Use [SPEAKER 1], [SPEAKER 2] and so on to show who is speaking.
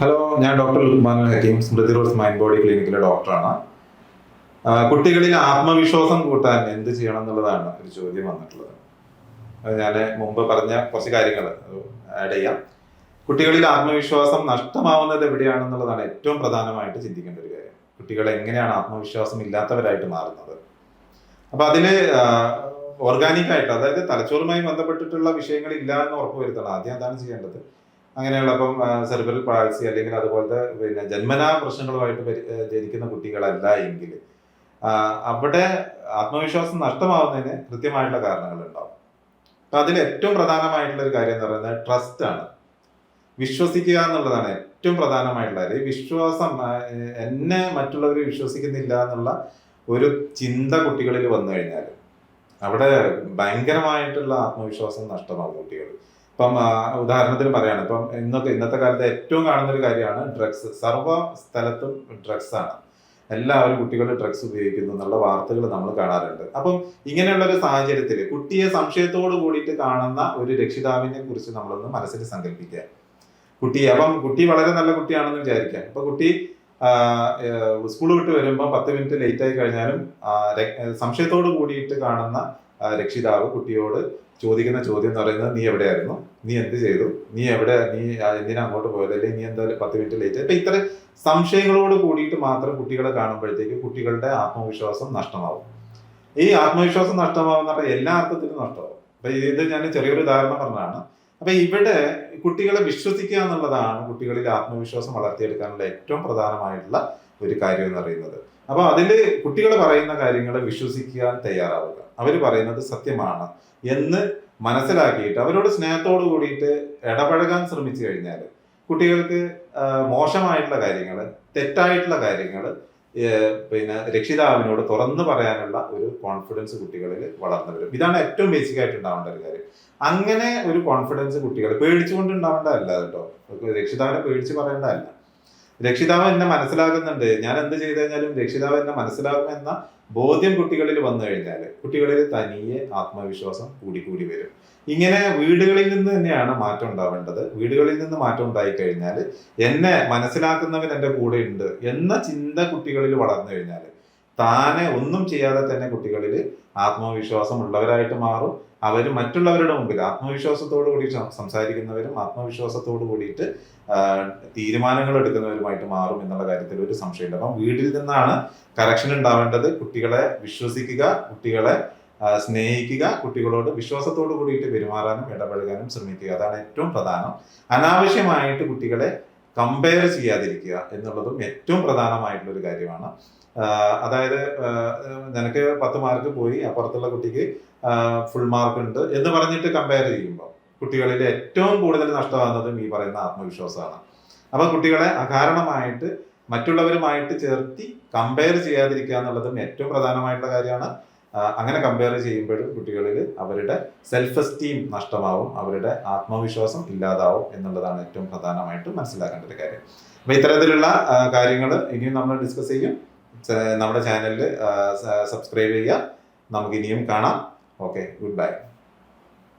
[SPEAKER 1] Hello ഞാൻ doctor Luqman Hakeem Smrithi rose mind body ക്ലിനിക്കിലെ ഡോക്ടറാണ്. കുട്ടികളിൽ ആത്മവിശ്വാസം കൂട്ടാൻ എന്ത് ചെയ്യണം എന്നുള്ളതാണ് ഒരു ചോദ്യം വന്നിട്ടുള്ളത്. ഞാൻ മുമ്പ് പറഞ്ഞ കുറച്ച് കാര്യങ്ങൾ ആഡ് ചെയ്യാം. കുട്ടികളിൽ ആത്മവിശ്വാസം നഷ്ടമാവുന്നത് എവിടെയാണെന്നുള്ളതാണ് ഏറ്റവും പ്രധാനമായിട്ട് ചിന്തിക്കേണ്ട ഒരു കാര്യം. കുട്ടികൾ എങ്ങനെയാണ് ആത്മവിശ്വാസം ഇല്ലാത്തവരായിട്ട് മാറുന്നത്? അപ്പൊ അതിൽ ഓർഗാനിക് ആയിട്ട് അതായത് തലച്ചോറുമായി ബന്ധപ്പെട്ടിട്ടുള്ള വിഷയങ്ങൾ ഇല്ല എന്ന് ഉറപ്പുവരുത്തണം ആദ്യം അതാണ് ചെയ്യേണ്ടത്. അങ്ങനെയുള്ള ഇപ്പം സെറിബ്രൽ പാൾസി അല്ലെങ്കിൽ അതുപോലത്തെ പിന്നെ ജന്മനാ പ്രശ്നങ്ങളുമായിട്ട് ജനിക്കുന്ന കുട്ടികളല്ല എങ്കിൽ അവിടെ ആത്മവിശ്വാസം നഷ്ടമാവുന്നതിന് കൃത്യമായിട്ടുള്ള കാരണങ്ങൾ ഉണ്ടാവും അപ്പൊ അതിൽ ഏറ്റവും പ്രധാനമായിട്ടുള്ള ഒരു കാര്യം എന്ന് പറയുന്നത് ട്രസ്റ്റ് ആണ്. വിശ്വസിക്കുക എന്നുള്ളതാണ് ഏറ്റവും പ്രധാനമായിട്ടുള്ള കാര്യം. വിശ്വാസം എന്നെ മറ്റുള്ളവർ വിശ്വസിക്കുന്നില്ല എന്നുള്ള ഒരു ചിന്ത കുട്ടികളിൽ വന്നു കഴിഞ്ഞാൽ അവിടെ ഭയങ്കരമായിട്ടുള്ള ആത്മവിശ്വാസം നഷ്ടമാകും കുട്ടികൾ ഇപ്പം ഉദാഹരണത്തിന് പറയാണ്. ഇപ്പം ഇന്നൊക്കെ ഇന്നത്തെ കാലത്ത് ഏറ്റവും കാണുന്ന ഒരു കാര്യമാണ് ഡ്രഗ്സ് സർവ സ്ഥലത്തും ഡ്രഗ്സ് ആണ്. എല്ലാവരും കുട്ടികൾ ഡ്രഗ്സ് ഉപയോഗിക്കുന്നു എന്നുള്ള വാർത്തകൾ നമ്മൾ കാണാറുണ്ട്. അപ്പം ഇങ്ങനെയുള്ള ഒരു സാഹചര്യത്തിൽ കുട്ടിയെ സംശയത്തോട് കൂടിയിട്ട് കാണുന്ന ഒരു രക്ഷിതാവിനെ കുറിച്ച് നമ്മളൊന്ന് മനസ്സിൽ സങ്കല്പിക്കുക കുട്ടി അപ്പം കുട്ടി വളരെ നല്ല കുട്ടിയാണെന്ന് വിചാരിക്കാം അപ്പൊ കുട്ടി സ്കൂൾ വിട്ട് വരുമ്പോൾ പത്ത് മിനിറ്റ് ലേറ്റ് ആയി കഴിഞ്ഞാലും സംശയത്തോട് കൂടിയിട്ട് കാണുന്ന രക്ഷിതാവ് കുട്ടിയോട് ചോദിക്കുന്ന ചോദ്യം എന്ന് പറയുന്നത് നീ എവിടെയായിരുന്നു? നീ എന്ത് ചെയ്തു? നീ എവിടെ? നീ എന്തിനാ അങ്ങോട്ട് പോയത്? അല്ലെങ്കിൽ നീ എന്തായാലും പത്ത് മിനിറ്റ് ലേറ്റ് അപ്പൊ ഇത്ര സംശയങ്ങളോട് കൂടിയിട്ട് മാത്രം കുട്ടികളെ കാണുമ്പോഴത്തേക്ക് കുട്ടികളുടെ ആത്മവിശ്വാസം നഷ്ടമാവും. ഈ ആത്മവിശ്വാസം നഷ്ടമാവുന്ന എല്ലാ അർത്ഥത്തിലും നഷ്ടമാവും. അപ്പൊ ഇത് ഞാൻ ചെറിയൊരു ഉദാഹരണം പറഞ്ഞതാണ്. അപ്പൊ ഇവിടെ കുട്ടികളെ വിശ്വസിക്കുക എന്നുള്ളതാണ് കുട്ടികളിൽ ആത്മവിശ്വാസം വളർത്തിയെടുക്കാനുള്ള ഏറ്റവും പ്രധാനമായിട്ടുള്ള ഒരു കാര്യം എന്ന് പറയുന്നത്. അപ്പൊ അതിൽ കുട്ടികൾ പറയുന്ന കാര്യങ്ങൾ വിശ്വസിക്കാൻ തയ്യാറാവുക. അവർ പറയുന്നത് സത്യമാണ് എന്ന് മനസ്സിലാക്കിയിട്ട് അവരോട് സ്നേഹത്തോട് കൂടിയിട്ട് ഇടപഴകാൻ ശ്രമിച്ചു കഴിഞ്ഞാൽ കുട്ടികൾക്ക് മോശമായിട്ടുള്ള കാര്യങ്ങൾ തെറ്റായിട്ടുള്ള കാര്യങ്ങൾ പിന്നെ രക്ഷിതാവിനോട് തുറന്നു പറയാനുള്ള ഒരു കോൺഫിഡൻസ് കുട്ടികളിൽ വളർന്നു വരും. ഇതാണ് ഏറ്റവും ബേസിക് ആയിട്ട് ഉണ്ടാവേണ്ട ഒരു കാര്യം. അങ്ങനെ ഒരു കോൺഫിഡൻസ് കുട്ടികൾ പേടിച്ചുകൊണ്ട് ഉണ്ടാവേണ്ടതല്ല കേട്ടോ. രക്ഷിതാവിനെ പേടിച്ച് പറയേണ്ടതല്ല. രക്ഷിതാവ് എന്നെ മനസ്സിലാക്കുന്നുണ്ട് ഞാൻ എന്ത് ചെയ്തു കഴിഞ്ഞാലും രക്ഷിതാവ് എന്നെ മനസ്സിലാക്കും എന്ന ബോധ്യം കുട്ടികളിൽ വന്നു കഴിഞ്ഞാൽ കുട്ടികളിൽ തനിയെ ആത്മവിശ്വാസം കൂടി കൂടി വരും. ഇങ്ങനെ വീടുകളിൽ നിന്ന് തന്നെയാണ് മാറ്റം ഉണ്ടാവേണ്ടത്. വീടുകളിൽ നിന്ന് മാറ്റം ഉണ്ടായി കഴിഞ്ഞാൽ എന്നെ മനസ്സിലാക്കുന്നവൻ എന്റെ കൂടെ ഉണ്ട് എന്ന ചിന്ത കുട്ടികളിൽ വളർന്നു കഴിഞ്ഞാൽ താനെ ഒന്നും ചെയ്യാതെ തന്നെ കുട്ടികളിൽ ആത്മവിശ്വാസം ഉള്ളവരായിട്ട് മാറും. അവർ മറ്റുള്ളവരുടെ മുമ്പിൽ ആത്മവിശ്വാസത്തോടു കൂടി സംസാരിക്കുന്നവരും ആത്മവിശ്വാസത്തോടു കൂടിയിട്ട് തീരുമാനങ്ങൾ എടുക്കുന്നവരുമായിട്ട് മാറും എന്നുള്ള കാര്യത്തിൽ ഒരു സംശയമില്ല അപ്പം വീട്ടിൽ നിന്നാണ് കറക്ഷൻ ഉണ്ടാവേണ്ടത്. കുട്ടികളെ വിശ്വസിക്കുക കുട്ടികളെ സ്നേഹിക്കുക കുട്ടികളോട് വിശ്വാസത്തോടു കൂടിയിട്ട് പെരുമാറാനും ഇടപഴകാനും ശ്രമിക്കുക. അതാണ് ഏറ്റവും പ്രധാനം. അനാവശ്യമായിട്ട് കുട്ടികളെ കമ്പയർ ചെയ്യാതിരിക്കുക എന്നുള്ളതും ഏറ്റവും പ്രധാനമായിട്ടുള്ള ഒരു കാര്യമാണ്. അതായത് നിനക്ക് പത്ത് മാർക്ക് പോയി അപ്പുറത്തുള്ള കുട്ടിക്ക് ഫുൾ മാർക്ക് ഉണ്ട് എന്ന് പറഞ്ഞിട്ട് കമ്പയർ ചെയ്യുമ്പോൾ കുട്ടികളിൽ ഏറ്റവും കൂടുതൽ നഷ്ടമാകുന്നതും ഈ പറയുന്ന ആത്മവിശ്വാസമാണ്. അപ്പൊ കുട്ടികളെ അകാരണമായിട്ട് മറ്റുള്ളവരുമായിട്ട് ചേർത്തി കമ്പയർ ചെയ്യാതിരിക്കുക എന്നുള്ളതും ഏറ്റവും പ്രധാനമായിട്ടുള്ള കാര്യമാണ്. അങ്ങനെ കമ്പയർ ചെയ്യുമ്പോഴും കുട്ടികളിൽ അവരുടെ സെൽഫ് എസ്റ്റീം നഷ്ടമാവും അവരുടെ ആത്മവിശ്വാസം ഇല്ലാതാവും എന്നുള്ളതാണ് ഏറ്റവും പ്രധാനമായിട്ട് മനസ്സിലാക്കേണ്ട ഒരു കാര്യം. അപ്പൊ ഇത്തരത്തിലുള്ള കാര്യങ്ങൾ ഇനിയും നമ്മൾ ഡിസ്കസ് ചെയ്യും. നമ്മുടെ ചാനലിൽ സബ്സ്ക്രൈബ് ചെയ്യുക. നമുക്ക് ഇനിയും കാണാം. Okay good bye.